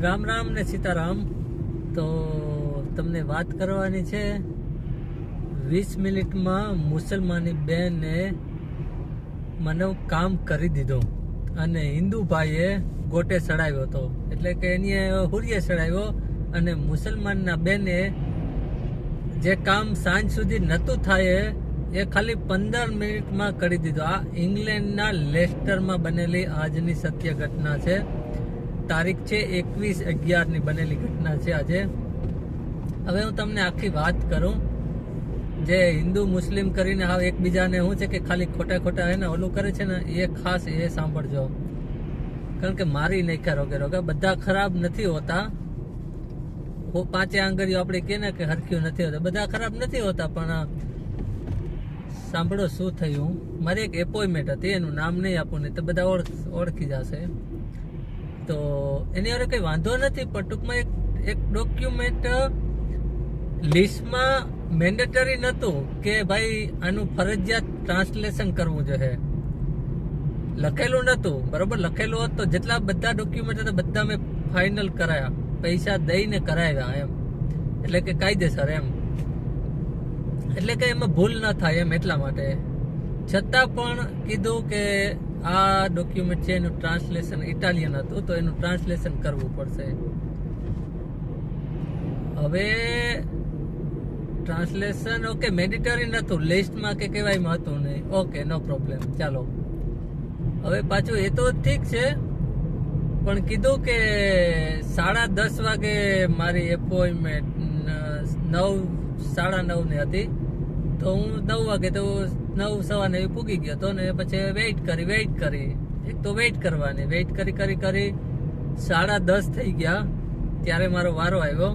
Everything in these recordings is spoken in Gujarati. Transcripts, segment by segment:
રામ રામ ને સીતારામ. તો તમને વાત કરવાની છે. વીસ મિનિટમાં મુસલમાની બેને મને કામ કરી દીધું. અને હિન્દુ ભાઈએ ગોટે ચડાવ્યો હતો. એટલે કે એની હુરીએ ચડાવ્યો અને મુસલમાનના બેને જે કામ સાંજ સુધી નહોતું થાય એ ખાલી પંદર મિનિટમાં કરી દીધું. આ ઇંગ્લેન્ડના લેસ્ટરમાં બનેલી આજની સત્ય ઘટના છે. તારીખ છે એકવીસ અગિયારની બનેલી ઘટના છે આજે. હવે હું તમને આખી વાત કરું. જે હિન્દુ મુસ્લિમ કરીને હા એકબીજાને શું છે કે ખાલી ખોટા ખોટા એને ઓલું કરે છે ને, એ ખાસ એ સાંભળજો. કારણ કે મારી નહીં રોગે રોગે બધા ખરાબ નથી હોતા. પાંચે આંગળીઓ આપણે કહે ને કે હરખ્યું નથી હોતા. બધા ખરાબ નથી હોતા, પણ સાંભળો શું થયું. મારી એક એપોઇન્ટમેન્ટ હતી, એનું નામ નહીં આપું, નહીં તો બધા ઓળખ ઓળખી જશે. તો એની અરે કંઈ વાંધો નથી, પણ ટૂંકમાં એક એક ડોક્યુમેન્ટ લિસ્ટમાં મેન્ડેટરી નહોતું કે ભાઈ આનું ફરજિયાત ટ્રાન્સલેશન કરવું જોઈએ. લખેલું નહોતું, બરોબર? લખેલું હોત તો જેટલા બધા ડોક્યુમેન્ટ હતા, બધા મેં ફાઇનલ કરાયા. પૈસા દઈને કરાવ્યા એમ. એટલે કે કાયદેસર એમ. એટલે કે એમાં ભૂલ ન થાય એમ એટલા માટે. છતાં પણ કીધું કે આ ડોક્યુમેન્ટ છે, એનું ટ્રાન્સલેશન ઇટાલિયન હતું, તો એનું ટ્રાન્સલેશન કરવું પડશે. હવે ટ્રાન્સલેશન ઓકે મેડિટરી નતું લિસ્ટમાં કે કહેવાયમાં હતું નહીં. ઓકે નો પ્રોબ્લેમ ચાલો. હવે પાછું એ તો ઠીક છે, પણ કીધું કે સાડા દસ વાગે મારી એપોઇન્ટમેન્ટ નવ, સાડા નવની હતી. તો હું નવ વાગે તો નવ સવા નવે પૂગી ગયો તો ને પછી વેઇટ કરી વેઇટ કરી. એક તો વેઇટ કરવાની વેઇટ કરી કરી કરી સાડા દસ થઈ ગયા. ત્યારે મારો વારો આવ્યો.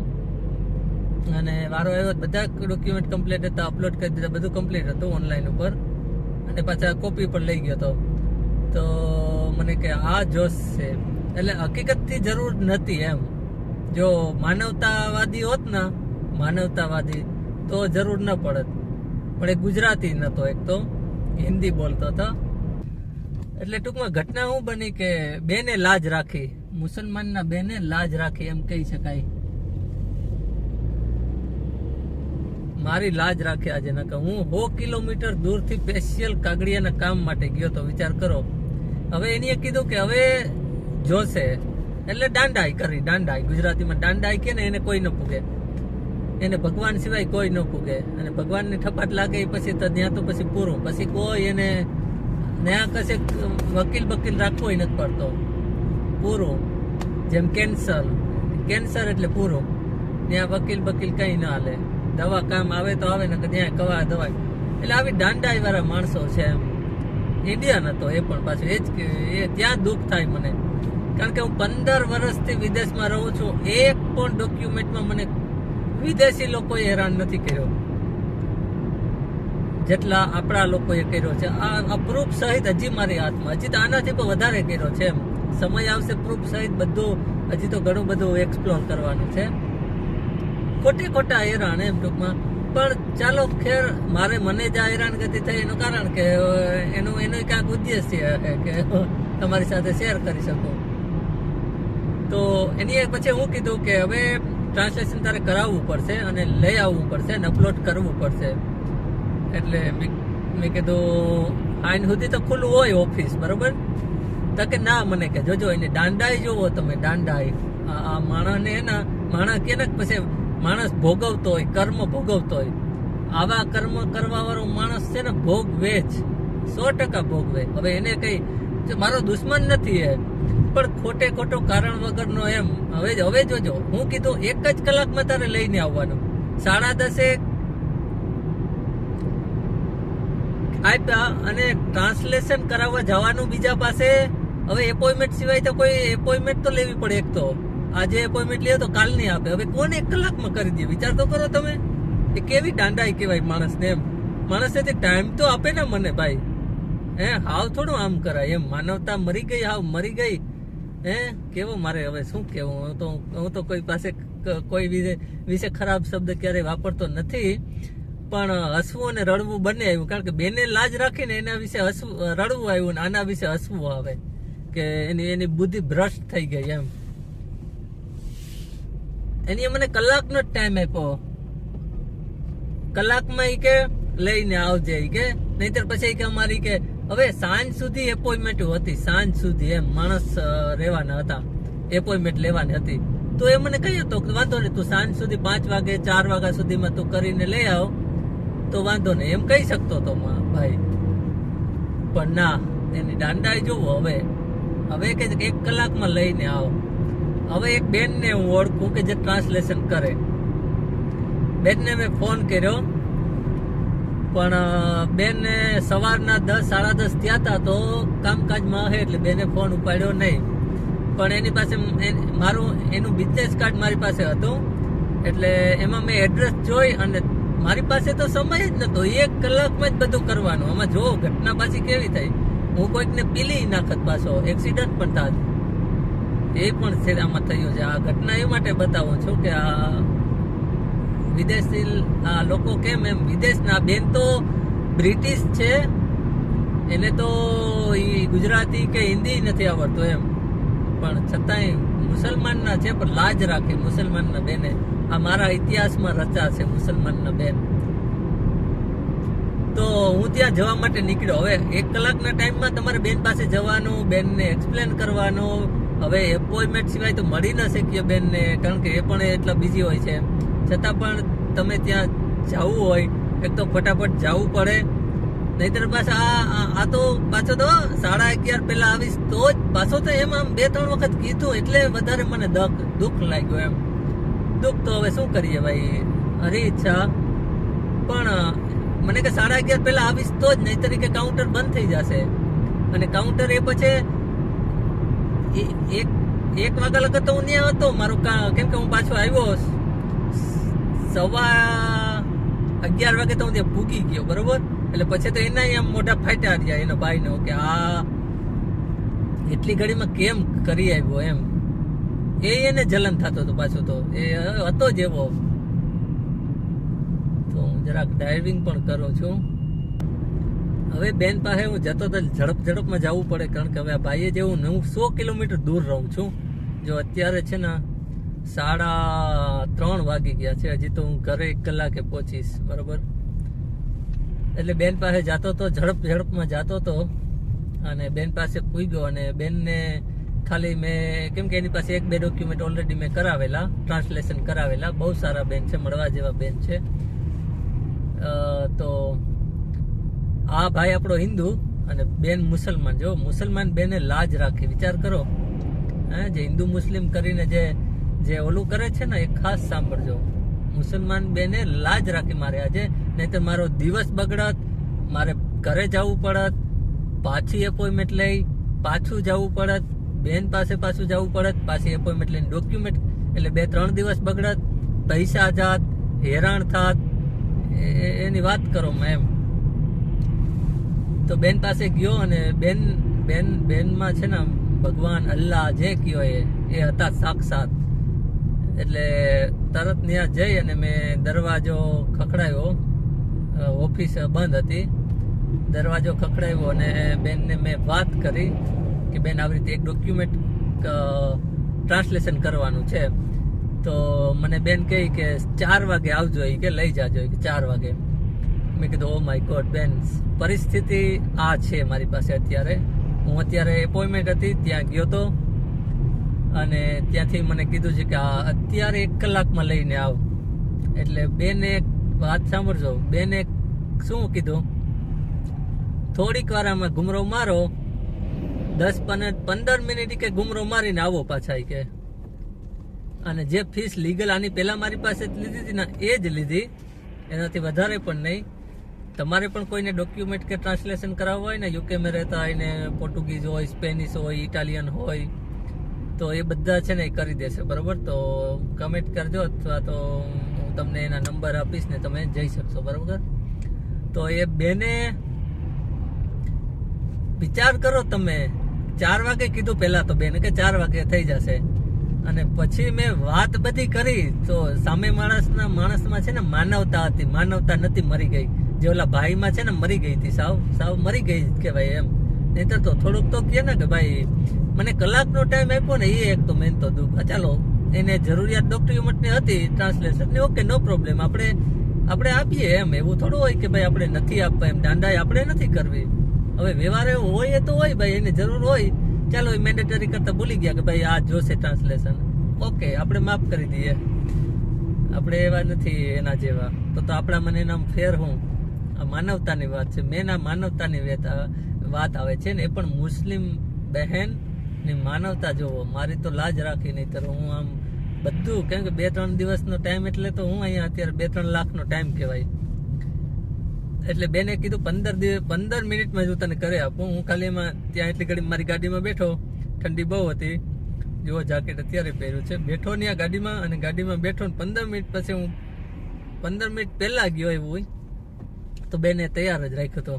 અને વારો આવ્યો, બધા ડોક્યુમેન્ટ કમ્પ્લીટ હતા અપલોડ કરી દીધા, બધું કમ્પ્લીટ હતું ઓનલાઈન ઉપર. અને પાછા કોપી પણ લઈ ગયો હતો તો મને કે આ જોશ છે. એટલે હકીકતથી જરૂર નથી એમ. જો માનવતાવાદી હોત ને, માનવતાવાદી, તો જરૂર ન પડત. પણ એ ગુજરાતી નતો એક તો. હિન્દી બોલતો હતો. એટલે ટૂંકમાં ઘટના શું બની કે બેને લાજ રાખી, મુસલમાનના બેને લાજ રાખી એમ કહી શકાય. મારી લાજ રાખી આજે, નકર હું સો કિલોમીટર દૂરથી સ્પેશિયલ કાગડિયાના કામ માટે ગયો તો વિચાર કરો. હવે એનીએ કીધું કે હવે જોશે. એટલે દાંડાઈ કરી, દાંડાઈ. ગુજરાતીમાં દાંડાઈ કે ને એને કોઈ ન પૂગે. એને ભગવાન સિવાય કોઈ ન પૂગે. અને ભગવાનની ઠપાટ લાગે પછી તો ત્યાં તો પછી પૂરું. પછી કોઈ એને ત્યાં કશે વકીલ બકીલ રાખવો નથી પડતો. પૂરું. જેમ કેન્સર. કેન્સર એટલે પૂરું. ત્યાં વકીલ બકીલ કઈ ના હાલે. દવા કામ આવે તો આવે ને ત્યાં કવા દવા. એટલે આવી દાંડાઈ વાળા માણસો છે એમ. ઇન્ડિયન હતો એ પણ પાછું. એ જ એ ત્યાં દુઃખ થાય મને. કારણ કે હું પંદર વર્ષથી વિદેશમાં રહું છું. એક પણ ડોક્યુમેન્ટમાં મને વિદેશી લોકોએ હેરાન નથી કર્યો. જેટલા આપણા લોકોએ કર્યો છે. આ પ્રૂફ સહિત હજી મારી હાથમાં. હજી તો આનાથી પણ વધારે કર્યો છે એમ. સમય આવશે પ્રૂફ સહિત બધું હજી તો ઘણું બધું એક્સપ્લોર કરવાનું છે. ખોટી ખોટા હેરાન એમ ટૂંકમાં. પણ ચાલો ખેર, મારે મને જ આ હેરાનગતિ થઈ એનું કારણ કે એનું એનું ક્યાંક ઉદ્દેશ્ય છે કે તમારી સાથે શેર કરી શકું. તો એની પછી હું કીધું કે હવે ટ્રાન્સલેશન તારે કરાવવું પડશે અને લઈ આવવું પડશે અને અપલોડ કરવું પડશે. એટલે મેં કીધું, આઈન સુધી તો ખુલ્લું હોય ઓફિસ બરોબર? તો કે, ના, મને કે, જોજો, એને દાંડાઈ જોવો તમે, દાંડાઈ. આ માણસને એના માણસ કે ને, પછી માણસ ભોગવતો હોય, કર્મ ભોગવતો હોય. આવા કર્મ કરવા વાળો માણસ છે ને, ભોગવે જ. સો ટકા ભોગવે. હવે એને કઈ મારો દુશ્મન નથી એ. પણ ખોટે ખોટો કારણ વગરનો એમ. હવે હવે જોજો. હું કીધું એક જ કલાકમાં તારે લઈને આવવાનું. સાડા દસે આપ્યા અને ટ્રાન્સલેશન કરાવવા જવાનું બીજા પાસે. હવે એપોઇન્ટમેન્ટ સિવાય તો કોઈ એપોઇન્ટમેન્ટ તો લેવી પડે એક તો. આજે એપોઇન્ટમેન્ટ લે તો કાલ નહીં આપે. હવે કોણ એક કલાકમાં કરી દે? વિચાર તો કરો તમે. એ કેવી દાંડાઈ કહેવાય માણસને એમ. માણસને તે ટાઈમ તો આપે ને મને ભાઈ. હે, હાવ થોડું આમ કરાય એમ. માનવતા મરી ગઈ, હાવ મરી ગઈ. હે? કેવો મારે? હવે શું કેવું? હું તો હું તો કોઈ પાસે કોઈ વિશે ખરાબ શબ્દ ક્યારેય વાપરતો નથી. પણ હસવું અને રડવું બંને આવ્યું. કારણ કે બેને લાજ રાખીને એના વિશે હસવું, રડવું આવ્યું ને આના વિશે હસવું આવે. કે એની એની બુદ્ધિ ભ્રષ્ટ થઈ ગઈ એમ. એની મને કલાકનો જ ટાઈમ આપ્યો. કલાકમાં એ કે, લઈને આવજે કે. નહીતર પછી કે અમારી કે હવે સાંજ સુધી એપોઇન્ટમેન્ટ હતી, સાંજ સુધી એમ માણસ રહેવાના હતા. એપોઇન્ટમેન્ટ લેવાની હતી. તો એ મને કહ્યું તો વાંધો નહીં, તું સાંજ સુધી પાંચ વાગે, ચાર વાગ્યા સુધીમાં તું કરીને લઈ આવ. તો વાંધો નહીં, એમ કહી શકતો હતો ભાઈ. પણ ના, એની દાંડાઈ જોવો હવે. હવે કે એક કલાકમાં લઈને આવો. હવે એક બેનને હું ઓળખું કે જે ટ્રાન્સલેશન કરે. બેનને મેં ફોન કર્યો. પણ બેને સવારના દસ, સાડા દસ થયા હતા તો કામકાજમાં હે એટલે બેને ફોન ઉપાડ્યો નહીં. પણ એની પાસે મારું, એનું બિઝનેસ કાર્ડ મારી પાસે હતું. એટલે એમાં મેં એડ્રેસ જોઈ અને મારી પાસે તો સમય જ નતો. એક કલાકમાં જ બધું કરવાનું. આમાં જો ઘટના પાછી કેવી થઈ. હું કોઈકને પીલી નાખત પાછો. એક્સિડન્ટ પણ થાત. એ પણ આમાં થયું છે. આ ઘટના એ માટે બતાવું છું કે આ વિદેશી લોકો કેમ એમ, વિદેશના બેન તો બ્રિટિશ છે. એને તો એ ગુજરાતી કે હિન્દી નથી આવડતું એમ. પણ છતાંય મુસલમાનના છે, પણ લાજ રાખે મુસલમાનના બેને. આ મારા ઇતિહાસમાં રચા છે મુસલમાનના બેન. તો હું ત્યાં જવા માટે નીકળ્યો. હવે એક કલાકના ટાઈમમાં તમારે બેન પાસે જવાનું, બેનને એક્સપ્લેન કરવાનું. હવે એપોઇન્ટમેન્ટ સિવાય તો મળી ન શકીએ બેનને, કારણ કે એ પણ એટલા બિઝી હોય છે. છતાં પણ તમે ત્યાં જવું હોય, એક તો ફટાફટ જવું પડે. નહીતર પાછા આ આ- તો પાછો તો સાડા અગિયાર પહેલા આવીશ, તો જ પાછો તો એમ આમ બે ત્રણ વખત કીધું, એટલે વધારે મને દુઃખ લાગ્યું એમ. દુઃખ તો હવે શું કરીએ ભાઈ? હરી ઈચ્છા. પણ મને કે સાડા અગિયાર પહેલા આવીશ, તો જ નહીં તરીકે કાઉન્ટર બંધ થઈ જશે. અને કાઉન્ટર એ પછી એક એક વાગ્યા લગત તો હું ત્યાં હતો, મારું કેમ કે હું પાછો આવ્યો સવા અગિયાર વાગે તો હું ત્યાં ભૂકી ગયો, બરોબર? એટલે પછી તો એના એમ મોટા ફાટ્યા રહ્યા એના ભાઈનો કે આ એટલી ઘડીમાં કેમ કરી આવ્યો એમ? એ એને જલન થતો હતો પાછો તો. એ હતો જ એવો. તો હું જરાક ડ્રાઇવિંગ પણ કરું છું. હવે બેન પાસે હું જતો તો ઝડપ ઝડપમાં જવું પડે, કારણ કે હવે આ ભાઈએ જેવું હું સો કિલોમીટર દૂર રહું છું. જો અત્યારે છે ને સાડા ત્રણ વાગી ગયા છે. હજી તો હું ઘરે એક કલાકે પહોંચીશ. બરોબર? એટલે બેન પાસે જાતો તો, ઝડપ ઝડપમાં જાતો તો અને બેન પાસે પૂગ્યો અને બેનને ખાલી મેં, કેમ કે એની પાસે એક બે ડોક્યુમેન્ટ ઓલરેડી મેં કરાવેલા ટ્રાન્સલેશન કરાવેલા. બહુ સારા બેન છે, મળવા જેવા બેન છે. તો આ ભાઈ આપણો હિન્દુ અને બેન મુસલમાન જો મુસલમાન બેને લાજ રાખી. વિચાર કરો. હે, જે હિન્દુ મુસ્લિમ કરીને જે જે ઓલું કરે છે ને, એ ખાસ સાંભળજો. મુસલમાન બેને લાજ રાખી મારે આજે નહીં તો મારો દિવસ બગડત, મારે ઘરે જવું પડત, પાછી એપોઇન્ટમેન્ટ લઈ, પાછું જવું પડત, બેન પાસે પાછું જવું પડત, પાછી એપોઇન્ટમેન્ટ લઈને ડોક્યુમેન્ટ એટલે બે ત્રણ દિવસ બગડત, પૈસા જાત, હેરાન થાત એની વાત કરો એમ. તો બેન પાસે ગયો અને બેન બેન, બેનમાં છે ને ભગવાન અલ્લાહ જે કયો એ હતા સાક્ષાત. એટલે તરત ત્યાં જઈ અને મેં દરવાજો ખખડાવ્યો ઓફિસ બંધ હતી. દરવાજો ખખડાવ્યો અને બેનને મેં વાત કરી કે બેન આવી રીતે એક ડોક્યુમેન્ટ ટ્રાન્સલેશન કરવાનું છે. તો મને બેન કહી કે ચાર વાગે આવજો એ કે લઈ જાજો કે ચાર વાગે. મેં કીધું ઓ માય ગોડ બેન, પરિસ્થિતિ આ છે મારી પાસે અત્યારે. હું અત્યારે એપોઇન્ટમેન્ટ હતી, ત્યાં ગયો તો અને ત્યાંથી મને કીધું છે કે આ અત્યારે એક કલાકમાં લઈને આવ. એટલે બેને વાત સાંભળજો. બેને શું કીધું? થોડીક વાર આમાં ઘુમરો મારો. દસ પંદર પંદર મિનિટ કે ઘુમરો મારીને આવો પાછા કે. અને જે ફીસ લીગલ આની પહેલા મારી પાસે લીધી હતી ને એ જ લીધી. એનાથી વધારે પણ નહીં. તમારે પણ કોઈને ડોક્યુમેન્ટ કે ટ્રાન્સલેશન કરાવવું હોય ને? યુકેમાં રહેતા હોય ને પોર્ટુગીઝ હોય, સ્પેનિશ હોય, ઇટાલિયન હોય. તો એ બધા છે ને એ કરી દેશે, બરોબર? તો કમેન્ટ કરજો અથવા તો હું તમને એના નંબર આપીશ ને તમે જઈ શકશો, બરોબર? તો એ બેને વિચાર કરો તમે. ચાર વાગે કીધું પહેલા તો બેને કે ચાર વાગે થઈ જશે. અને પછી મેં વાત બધી કરી, તો સામે માણસના, માણસમાં છે ને માનવતા હતી, માનવતા નથી મરી ગઈ. જે ઓલા ભાઈમાં છે ને મરી ગઈ હતી, સાવ સાવ મરી ગઈ કે ભાઈ એમ. નહીતર તો થોડુંક તો કહે ને કે ભાઈ, મને કલાકનો ટાઈમ આપ્યો ને, એ એક તો મેન તો દુઃખ. ચાલો, એને જરૂરિયાત ડોક્યુમેન્ટની હતી ટ્રાન્સલેશનની ઓકે નો પ્રોબ્લેમ આપણે આપણે આપીએ એમ. એવું થોડું હોય કે ભાઈ આપણે નથી આપવા એમ. દાંડાઈ આપણે નથી કરવી. હવે વ્યવહાર એવો હોય એ તો હોય ભાઈ, એને જરૂર હોય. ચાલો, એ મેન્ડેટરી કરતા ભૂલી ગયા કે ભાઈ આ જોશે ટ્રાન્સલેશન ઓકે આપણે માફ કરી દઈએ. આપણે એવા નથી એના જેવા. તો તો આપણા મને એના ફેર હું. આ માનવતાની વાત છે. મેં આ માનવતાની વેત- વાત આવે છે ને, એ પણ મુસ્લિમ બહેનની માનવતા જોવો. મારી તો લાજ રાખી નહીં, તો હું આમ બધું, કેમ કે બે ત્રણ દિવસનો ટાઈમ એટલે તો હું અહીંયા અત્યારે બે ત્રણ લાખનો ટાઈમ કહેવાય. એટલે બેને કીધું, પંદર દિવસ પંદર મિનિટમાં જ હું તને કરી આપું. હું ખાલી એમાં, ત્યાં એટલી ઘડી મારી ગાડીમાં બેઠો. ઠંડી બહુ હતી. જેવો જાકેટ અત્યારે પહેર્યું છે. બેઠો ને આ ગાડીમાં, અને ગાડીમાં બેઠો ને પંદર મિનિટ પછી હું, પંદર મિનિટ પહેલા ગયો એવું તો બેને તૈયાર જ રાખ્યો હતો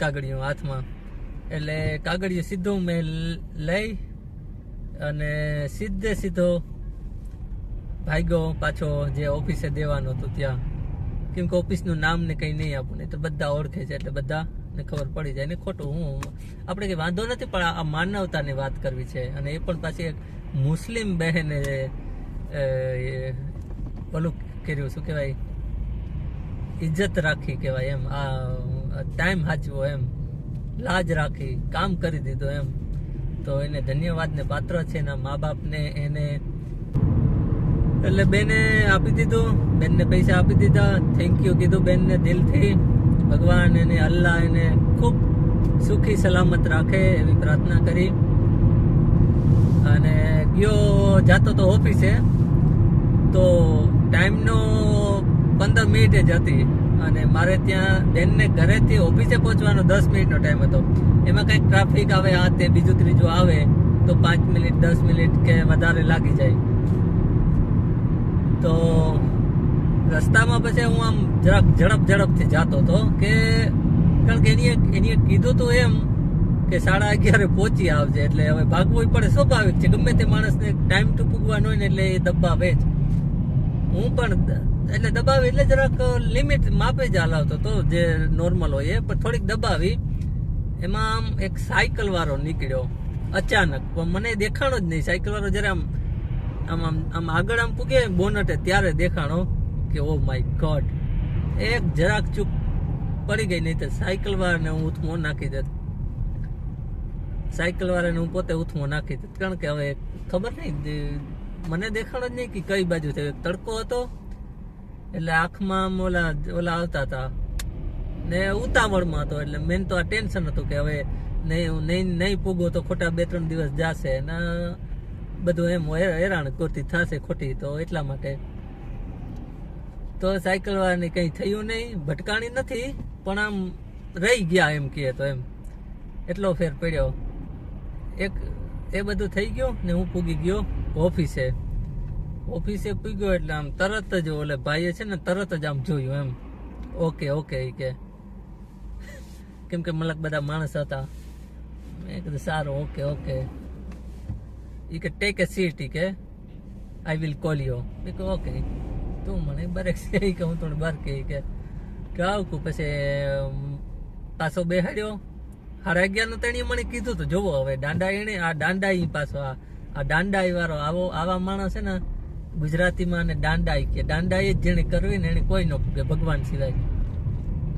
કાગળિયો હાથમાં. એટલે કાગળિયો સીધો મેં લઈ અને સીધે સીધો ભાગ્યો પાછો જે ઓફિસે દેવાનો હતો ત્યાં. કેમ કે ઓફિસનું નામ ને કંઈ નહીં આપું, નહીં તો બધા ઓળખે છે એટલે બધાને ખબર પડી જાય. ને ખોટું હું, આપણે કંઈ વાંધો નથી, પણ આ માનવતાની વાત કરવી છે. અને એ પણ પાછી એક મુસ્લિમ બહેને પલું કર્યું, શું કહેવાય? ઇજ્જત રાખી કહેવાય એમ. આ ટાઈમ હાચવો એમ. લાજ રાખી, કામ કરી દીધું એમ. તો એને ધન્યવાદને પાત્ર છે એના મા બાપને એને એટલે બેને આપી દીધું, બેનને પૈસા આપી દીધા. થેન્ક યુ કીધું બેનને દિલથી. ભગવાન એને, અલ્લાહ એને ખૂબ સુખી સલામત રાખે એવી પ્રાર્થના કરી. અને ગયો, જાતો તો ઓફિસે. તો ટાઈમનો પંદર મિનિટ જ હતી. અને મારે ત્યાં બેનને ઘરેથી ઓફિસે પહોંચવાનો દસ મિનિટનો ટાઈમ હતો. એમાં કંઈક ટ્રાફિક આવે, આ તે બીજું ત્રીજું આવે, તો પાંચ મિનિટ, દસ મિનિટ કે વધારે લાગી જાય. તો રસ્તામાં પછી હું આમ જરાક ઝડપ, ઝડપથી જતો હતો કે કારણ કે એની એની કીધું તો એમ કે સાડા અગિયારે પહોંચી આવજે, એટલે હવે ભાગવું પડે, સ્વાભાવિક છે. ગમે તે માણસને ટાઈમ ટુ પૂગવાનો હોય ને એટલે એ દબાવે જ હું પણ એટલે દબાવી, એટલે જરાક લિમિટ માપે જ હલાવતો તો જે નોર્મલ હોય એ. પણ થોડીક દબાવી, એમાં આમ એક સાયકલ વાળો નીકળ્યો, અચાનક. પણ મને દેખાણો જ નહીં. સાયકલ વાળો જયારે આમ આમ આમ આમ આગળ આમ પૂગે બોનટે ત્યારે દેખાણો કે ઓ માય ગોડ એક જરાક ચૂક પડી ગઈ, નહીં તો સાયકલ વાળાને હું ઉથમો નાખી દેત સાયકલ વાળાને હું પોતે ઉથમો નાખી દેત કારણ કે હવે ખબર નહીં મને દેખાણો જ નહીં કે કઈ બાજુ થયો. તડકો હતો એટલે આંખમાં ઓલા ઓલા આવતા હતા. ને ઉતાવળમાં હતો એટલે મેન તો આ ટેન્શન હતું કે હવે નહીં નહીં નહીં પૂગો તો ખોટા બે, ત્રણ દિવસ જાશે. ને બધું એમ હેરાણ કરતી થશે ખોટી, તો એટલા માટે. તો સાયકલ વાળાને કંઈ થયું નહીં, ભટકાણી નથી, પણ આમ રહી ગયા એમ કહે તો એમ. એટલો ફેર પડ્યો. એક, એ બધું થઈ ગયું ને હું પૂગી ગયો ઓફિસે. ઓફિસે પૂગ્યો એટલે આમ તરત જ ઓલે ભાઈએ છે ને તરત જ આમ જોયું એમ. ઓકે ઓકે કે. કેમ કે મલક બધા માણસ હતા. મેં કીધું સારું, ઓકે ઓકે. ઈ કે ટેક એ સીટ કે. આઈ વિલ કોલ યુ મેં કહ્યું ઓકે તું મને બરેક છે કે, હું થોડું બાર કે. કે કે કહું, પછી પાછો બેહાડ્યો. સાડા અગિયારનું તેણીએ મને કીધું તો જોવો હવે દાંડા એને આ દાંડા પાછો, આ દાંડા વાળો આવો, આવા માણસ છે ને ગુજરાતીમાં અને દાંડાઈ કે દાંડા એ જ જેને કરવી ને એને કોઈ ન પૂગે, ભગવાન સિવાય.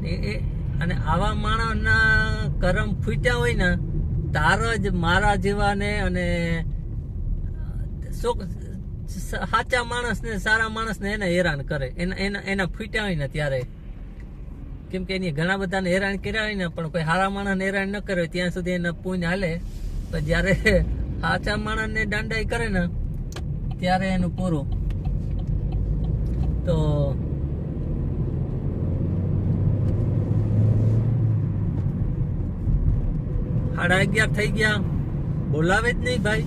એ- અને આવા માણસના કરમ ફૂટ્યા હોય ને, તાર જ મારા જેવાને અને સાચા માણસને, સારા માણસને એને હેરાન કરે. એના એના એના ફૂટ્યા હોય ને ત્યારે. કેમ કે એની ઘણા બધાને હેરાન કર્યા હોય ને, પણ કોઈ સારા માણસને હેરાન ન કરે ત્યાં સુધી એના પૂન હાલે. પણ જ્યારે સાચા માણસને દાંડાઈ કરે ને ત્યારે એનું પૂરું. તો સાડા અગિયાર થઈ ગયા. બોલાવે જ નહીં ભાઈ.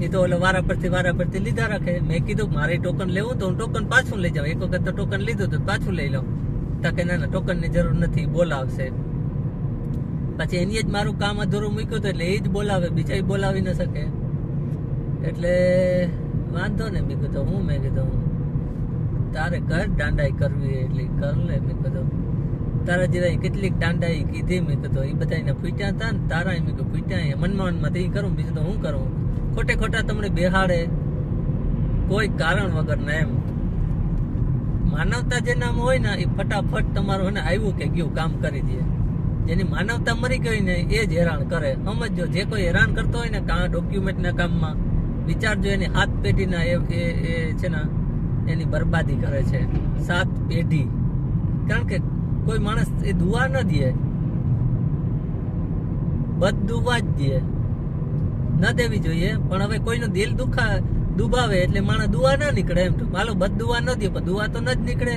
એ તો ઓલો વારા પરથી વારા પરથી લીધા રાખે. મેં કીધું, મારે ટોકન લેવું તો હું ટોકન પાછું લઈ જાઉં. એક વખત તો ટોકન લીધું તો પાછું લઈ લઉં. તાકે ના ના ના ટોકનની જરૂર નથી, બોલાવશે. પછી એની જ મારું કામ અધૂરું મૂક્યું હતું એટલે એ જ બોલાવે બીજા બોલાવી ન શકે. એટલે વાંધો ને મેં કીધું, હું, મેં કીધું તારે કર દાંડાઈ કરવી એટલી કર લે, મેં કીધું. તારા જેવા કેટલીક દાંડાઈ કીધી, મેં કીધું. એ બધા એને ફૂટ્યા હતા ને તારા મેં કીધું, ફૂટ્યા મનમાં મનમાં તે કરું બીજું તો હું કરું? ખોટે ખોટા તમને બેહાડે. કોઈ કારણ વગર ને એમ. માનવતા જે નામ હોય ને એ ફટાફટ તમારું એને આવ્યું કે ગયું, કામ કરી દે. જેની માનવતા મરી ગઈ ને, એ જ હેરાન કરે. સમજો જે કોઈ હેરાન કરતો હોય ને, કાં ડોક્યુમેન્ટના કામમાં વિચારજો એની હાથ પેઢીના એ એ- છે ને, એની બરબાદી કરે છે. સાત પેઢી. કારણ કે કોઈ માણસ એ દુવા ન દે. બધુવા જ દે. ન દેવી જોઈએ, પણ હવે કોઈનું દિલ દુખા દુભાવે એટલે માણસ દુવા ના નીકળે એમ માલો બદ દુવા ન દે, પણ દુવા તો ન જ નીકળે.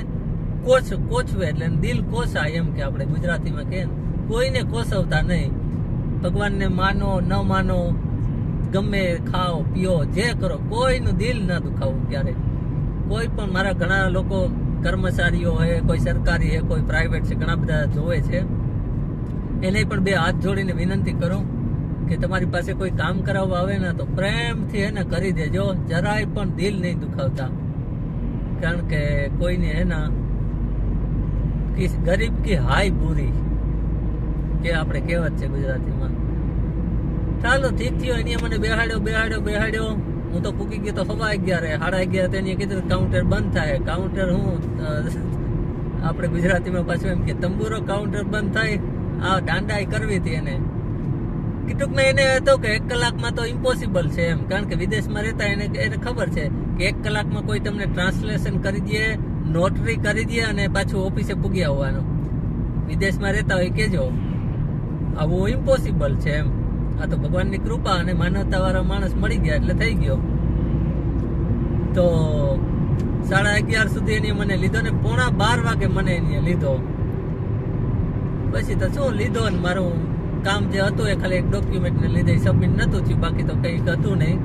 કોચ કોચવે એટલે દિલ કોસાય એમ કે આપણે ગુજરાતીમાં કે કોઈને કોસવતા નહીં. ભગવાનને માનો, ન માનો ગમે ખાઓ, પીઓ, જે કરો, કોઈનું દિલ ન દુખાવું ક્યારે. કોઈ પણ મારા ઘણા લોકો કર્મચારીઓ હોય કોઈ સરકારી છે કોઈ પ્રાઇવેટ છે, ઘણા બધા જોવે છે. એને પણ બે હાથ જોડીને વિનંતી કરું કે તમારી પાસે કોઈ કામ કરાવવા આવે ને તો પ્રેમથી એને કરી દેજો, જરાય પણ દિલ નહીં દુખાવતા. કારણ કે કોઈને એના ગરીબ કી હાય બુરી, કે આપણે કહેવત છે ગુજરાતીમાં. ચાલો ઠીક થયો, એની મને બેહાડ્યો બેહાડ્યો બેહાડ્યો. હું તો પૂકી ગયો તો સવા અગિયાર સાડા અગિયાર તેની કીધું કાઉન્ટર બંધ થાય. કાઉન્ટર હું આપણે ગુજરાતીમાં પાછું એમ કે તંબુરો કાઉન્ટર બંધ થાય. આ દાંડાઈ કરવી હતી એને. કીટુંકમાં એને હતો કે એક કલાકમાં તો ઇમ્પોસિબલ છે એમ. કારણ કે વિદેશમાં રહેતા એને એને ખબર છે કે એક કલાકમાં કોઈ તમને ટ્રાન્સલેશન કરી દે નોટરી કરી દે અને પાછું ઓફિસે પૂગી આવવાનું વિદેશમાં રહેતા હોય કેજો આવું ઇમ્પોસિબલ છે એમ. આ તો ભગવાનની કૃપા અને માનવતા વાળા માણસ મળી ગયા એટલે થઈ ગયો. તો સાડા અગિયાર સુધી એની મને લીધો ને પોણા બાર વાગે મને એની લીધો. પછી તો શું લીધો ને મારું કામ જે હતું એ ખાલી એક ડોક્યુમેન્ટ ને લીધે સબમિટ નતું થયું, બાકી તો કંઈક હતું નહીં.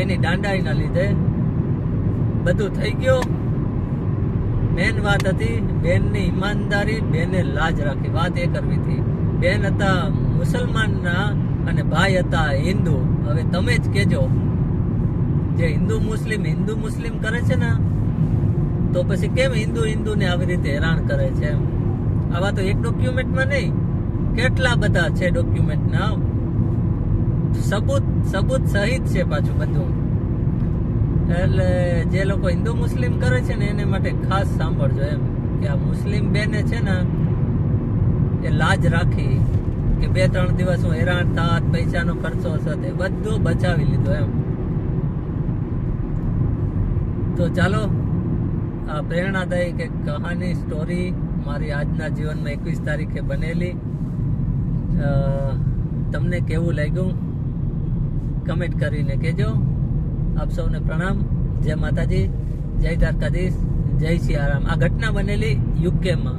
એની દાંડાઈ ના લીધે બધું થઈ ગયું. મેન વાત હતી બેનની ઈમાનદારી, બેને લાજ રાખી. વાત એ કરવી હતી. બેન હતા મુસલમાનના અને ભાઈ હતા હિન્દુ. હવે તમે જ કેજો જે હિન્દુ મુસ્લિમ હિન્દુ મુસ્લિમ કરે છે ને, તો પછી કેમ હિન્દુ હિન્દુને આવી રીતે હેરાન કરે છે એમ? આવા તો એક ડોક્યુમેન્ટમાં નહીં. કેટલા બધા છે ડોક્યુમેન્ટના સબૂત સબૂત સહિત છે પાછું બધું. એટલે જે લોકો હિન્દુ મુસ્લિમ કરે છે ને, એને માટે ખાસ સાંભળજો એમ, કે આ મુસ્લિમ બેને છે ને, એ લાજ રાખી. કે બે, ત્રણ દિવસ હું હેરાન થાત, પૈસાનો ખર્ચો થતો એ બધું બચાવી લીધો એમ. તો ચાલો, આ પ્રેરણાદાયી કે કહાની સ્ટોરી મારી આજના જીવનમાં એકવીસ તારીખે બનેલી. તમને કેવું લાગ્યું? કમેન્ટ કરીને કહેજો. આપ સૌને પ્રણામ. જય માતાજી. જય દ્વારકાધીશ. જય સિયારામ. આ ઘટના બનેલી યુકેમાં